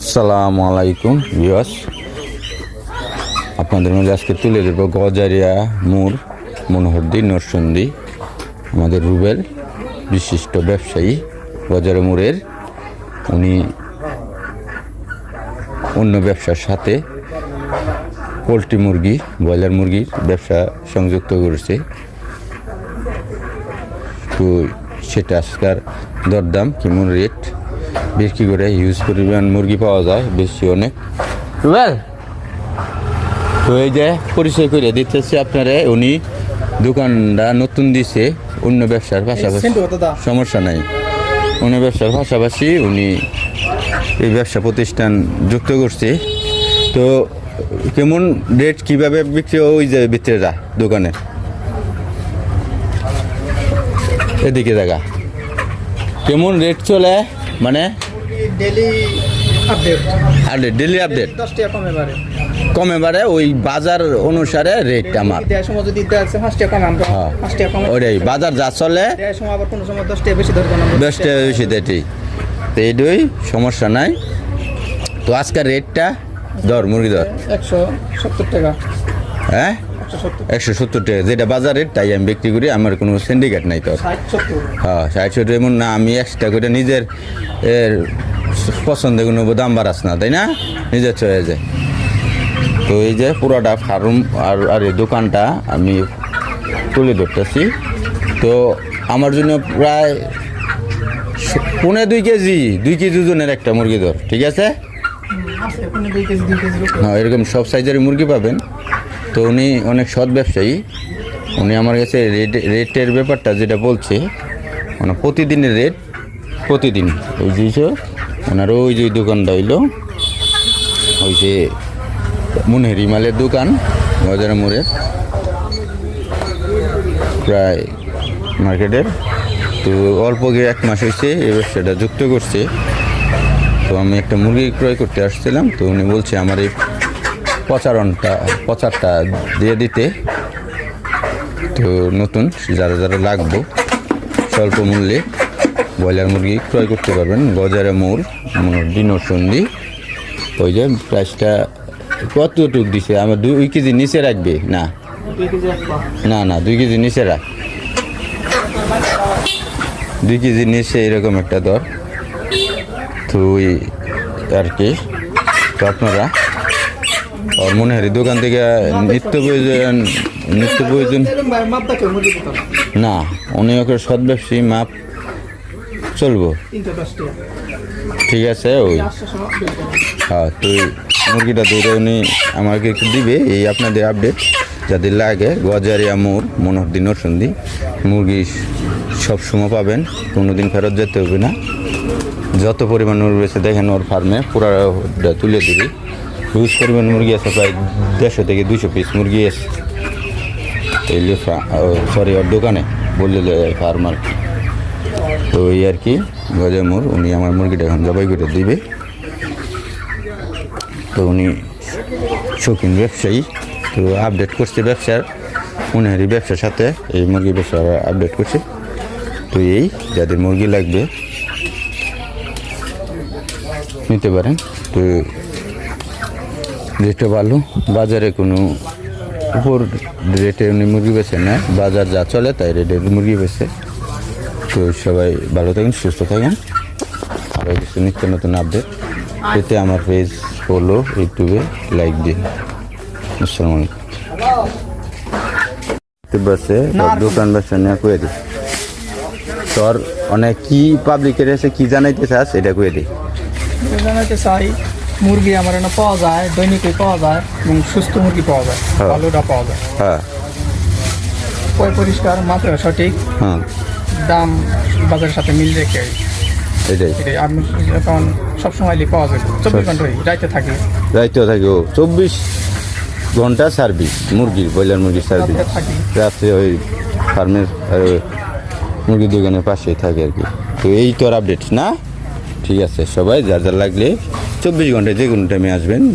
আসসালামু আলাইকুম বিয়স আপনাদের মধ্যে আজকে তুলে দেব গজারিয়া মুর মনোহরদি নরসন্দি আমাদের রুবেল বিশিষ্ট ব্যবসায়ী গজারে মুরের উনি অন্য ব্যবসার সাথে পোলট্রি মুরগি, ব্রয়লার মুরগির ব্যবসা সংযুক্ত করেছে। তো সেটা আজকার দরদাম কেমন রেট বিক্রি করে হিউজ পরিমাণ মুরগি পাওয়া যায় বেশি অনেক। রুবেল তো এই যে পরিচয় করে দিতেছি আপনারা উনি দোকানটা নতুন দিছে অন্য ব্যবসার পাশাপাশি। সমস্যা নাই। অন্য ব্যবসার পাশাপাশি উনি এই ব্যবসা প্রতিষ্ঠান যুক্ত করছে। তো কেমন রেট কীভাবে বিক্রি ওই যে ভিতরে যা দোকানে? এদিকে দেখা। কেমন রেট চলে? মানে? ডেলি আপডেট আর ডেলি আপডেট দশ টাকা কমে বাড়ে। ওই বাজার অনুসারে রেট আমার। আমরা হ্যাঁ ওটাই বাজার যা চলে দশ টাকা বেশি ঠিক। তো এইটাই সমস্যা নাই। তো আজকের রেটটা দর মুরগি দর একশো সত্তর টাকা। হ্যাঁ? একশো সত্তর। টাকা। যেটা বাজার রেট তাই আমি বিক্রি করি। আমার কোনো সিন্ডিকেট নাই তো। হ্যাঁ ষাট সত্তর এমন না আমি এক্সট্রা করে নিজের এর পছন্দের কোনো দাম বাড়াস না তাই না? নিজের চয়ে যায়। তো এই যে পুরোটা ফার্ম আর আর এই দোকানটা আমি তুলে ধরতেছি। তো আমার জন্য প্রায় স- পৌনে দুই কেজি দুই কেজি ওজনের একটা মুরগি ধর ঠিক আছে? হ্যাঁ এরকম সব সাইজের মুরগি পাবেন। তো উনি অনেক সৎ ব্যবসায়ী। উনি আমার কাছে রেট রেটের ব্যাপারটা যেটা বলছে মানে প্রতিদিনের রেট প্রতিদিন। ওই যে ওনার ওই যে দোকানটা হইল, ওই যে মুনহেরি মালের দোকান, বাজারে মোড়ের, প্রায় মার্কেটের। তো অল্প গিয়ে এক মাস হয়েছে এই ব্যবসাটা যুক্ত করছে। তো আমি একটা মুরগি ক্রয় করতে আসছিলাম, তো উনি বলছে, আমার এই প্রচারণটা প্রচারটা দিয়ে দিতে। তো নতুন যারা যারা লাগবো স্বল্প মূল্যে ব্রয়লার মুরগি ক্রয় করতে পারবেন। গজারে মোর ডিনোর সন্ধি ওই যে প্রাইসটা কতটুক দিছে? আমার দুই কেজি নিচে রাখবে? না। না না দুই কেজি নিচে রাখ। দুই কেজি নিচে এরকম একটা দর। তো ওই আর কি তো আপনারা আর মনে হয় দোকান থেকে নিত্য প্রয়োজন নিত্য প্রয়োজন। মুরগি না, উনি ওকে সৎ ব্যবসায়ী মাপ চলবো। ঠিক আছে, ওই। হ্যাঁ তো এই মুরগিটা ধরে উনি আমাকে একটু দিবে, এই আপনাদের আপডেট যাদের লাগে, গজারিয়া মোর মনোহরদি নরসন্দি মুরগি সব সময় পাবেন কোনো দিন ফেরত যেতে হবে না। যত পরিমাণ মুরগি আছে দেখেন ওর ফার্মে পুরা তুলে দিবি। হিউজ পরিমাণ মুরগি আছে, প্রায় দেড়শো থেকে দুশো পিস মুরগি আছে। এই সরি ওর দোকানে, বললে ফার্মার তো এই আর কি গজা মোর, উনি আমার মুরগিটা এখন জবাই করে দিবে। তো উনি শৌখিন ব্যবসায়ী, তো আপডেট করছে ব্যবসার উনারই ব্যবসার সাথে এই মুরগি ব্যবসা আপডেট করছে। তো এই, যাদের মুরগি লাগবে, নিতে পারেন। তো রেটটা ভালো বাজারে কোনো উপর রেটে উনি মুরগি বেছে না বাজার যা চলে তাই রেটে মুরগি বেছে। তো সবাই ভালো থাকেন সুস্থ থাকেন। আরও কিছু নিত্য নতুন আপডেট এতে আমার পেজ ফলো ইউটিউবে লাইক দিন। আসসালামু আলাইকুম। বাসে দোকান বাসা নিয়ে কয়ে দিই তোর অনেক কি পাবলিকের এসে কি জানাইতে চাস এটা কয়ে দিই জানাতে চাই মুরগি আমার এখানে পাওয়া যায় দৈনিকই পাওয়া যায় এবং সুস্থ মুরগি পাওয়া যায় হ্যাঁ। ভালোটা পাওয়া যায়। হ্যাঁ। পয় পরিষ্কার মাত্রা সঠিক। হ্যাঁ দাম বাজারের সাথে মিল রেখে। এটাই। এটাই। আপনি এখন সবসময় পাওয়া যাবে চব্বিশ ঘন্টায় রাইতে থাকে। রাইতে থাকে। ও চব্বিশ ঘণ্টা সার্ভিস মুরগির ব্রয়লার মুরগির সার্ভিস। রাত্রে ওই ফার্মের মুরগির দোকানের পাশেই থাকে আর কি। তো এই তো আপডেট না? ঠিক আছে সবাই যার যার লাগলে চব্বিশ ঘন্টায় যে কোনো টাইমে আসবেন।